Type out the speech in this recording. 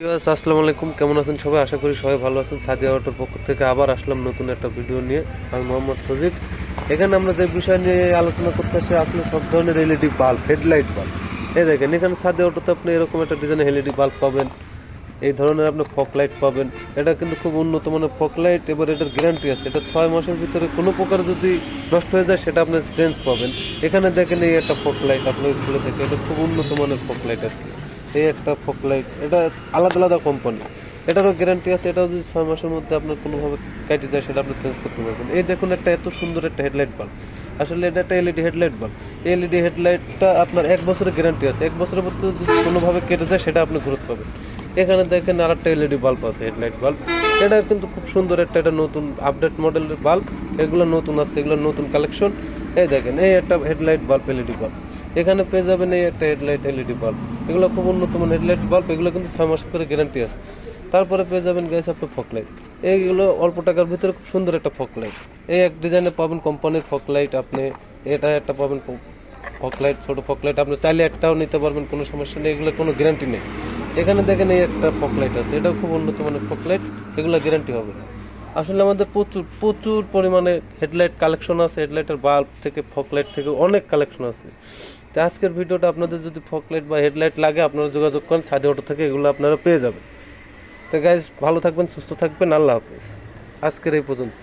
আসসালামু আলাইকুম। কেমন আছেন সবাই? আশা করি সবাই ভালো আছেন। সাদিয়া অটোর পক্ষ থেকে আবার আসলাম নতুন একটা ভিডিও নিয়ে। আমি মোহাম্মদ সজিব। এখানে আমরা যে বিষয় নিয়ে আলোচনা করতে আসি, আসলে সব ধরনের এলইডি বাল্ব হেডলাইট বাল্ব এই দেখেন, এখানে সাদিয়া অটোতে আপনি এরকম একটা ডিজাইনের এলইডি বাল্ব পাবেন। এই ধরনের আপনি ফক লাইট পাবেন। এটা কিন্তু খুব উন্নত মানের ফক লাইট এবার এটার গ্যারান্টি আছে। এটা ছয় মাসের ভিতরে কোনো প্রকার যদি নষ্ট হয়ে যায়, সেটা আপনি চেঞ্জ পাবেন। এখানে দেখেন এই একটা ফক লাইট আপনার খুলে থেকে এটা খুব উন্নত মানের ফক লাইট আর কি। এই একটা ফোকলাইট, এটা আলাদা আলাদা কোম্পানি এটারও গ্যারান্টি আছে এটা যদি ছয় মাসের মধ্যে আপনার কোনোভাবে কেটে যায়, সেটা আপনি চেঞ্জ করতে পারবেন। এই দেখুন একটা এত সুন্দর একটা হেডলাইট বাল্ব আসলে এটা একটা এলইডি হেডলাইট বাল্ব এলইডি হেডলাইটটা আপনার এক বছরের গ্যারান্টি আছে। এক বছরের মধ্যে যদি কোনোভাবে কেটে যায়, সেটা আপনি ঘুরতে পাবেন। এখানে দেখেন আর একটা এলইডি বাল্ব আছে হেডলাইট বাল্ব এটা কিন্তু খুব সুন্দর একটা, এটা নতুন আপডেট মডেলের বাল্ব এগুলো নতুন আছে, এগুলো নতুন কালেকশন এই দেখেন, এই একটা হেডলাইট বাল্ব এলইডি বাল্ব এখানে পেয়ে যাবেন এই একটা হেডলাইট এলইডি বাল্ব। এগুলো খুব উন্নত মানের হেডলাইট বাল্ব, এগুলো কিন্তু ছয় মাস করে গ্যারান্টি আছে। তারপরে পেয়ে যাবেন গ্যাস আপনার ফক লাইট এইগুলো অল্প টাকার ভিতরে খুব সুন্দর একটা ফক লাইট এই এক ডিজাইনে পাবেন কোম্পানির ফক লাইট আপনি, এটা একটা পাবেন ফক লাইট ছোটো ফক লাইট আপনি চাইলে একটাও নিতে পারবেন, কোনো সমস্যা নেই এগুলো কোনো গ্যারান্টি নেই। এখানে দেখেন এই একটা ফক লাইট আছে, এটাও খুব উন্নত মানের ফক লাইট এগুলো গ্যারান্টি হবে। আসলে আমাদের প্রচুর প্রচুর পরিমাণে হেডলাইট কালেকশন আছে হেডলাইটের বাল্ব থেকে ফক লাইট থেকে অনেক কালেকশন আছে। তো আজকের ভিডিওটা আপনাদের যদি ফকলাইট বা হেডলাইট লাগে, আপনারা যোগাযোগ করেন সাদে অটো থেকে এগুলো আপনারা পেয়ে যাবেন। তো গাইজ ভালো থাকবেন, সুস্থ থাকবেন, আল্লাহ হাফিজ। আজকের এই পর্যন্ত।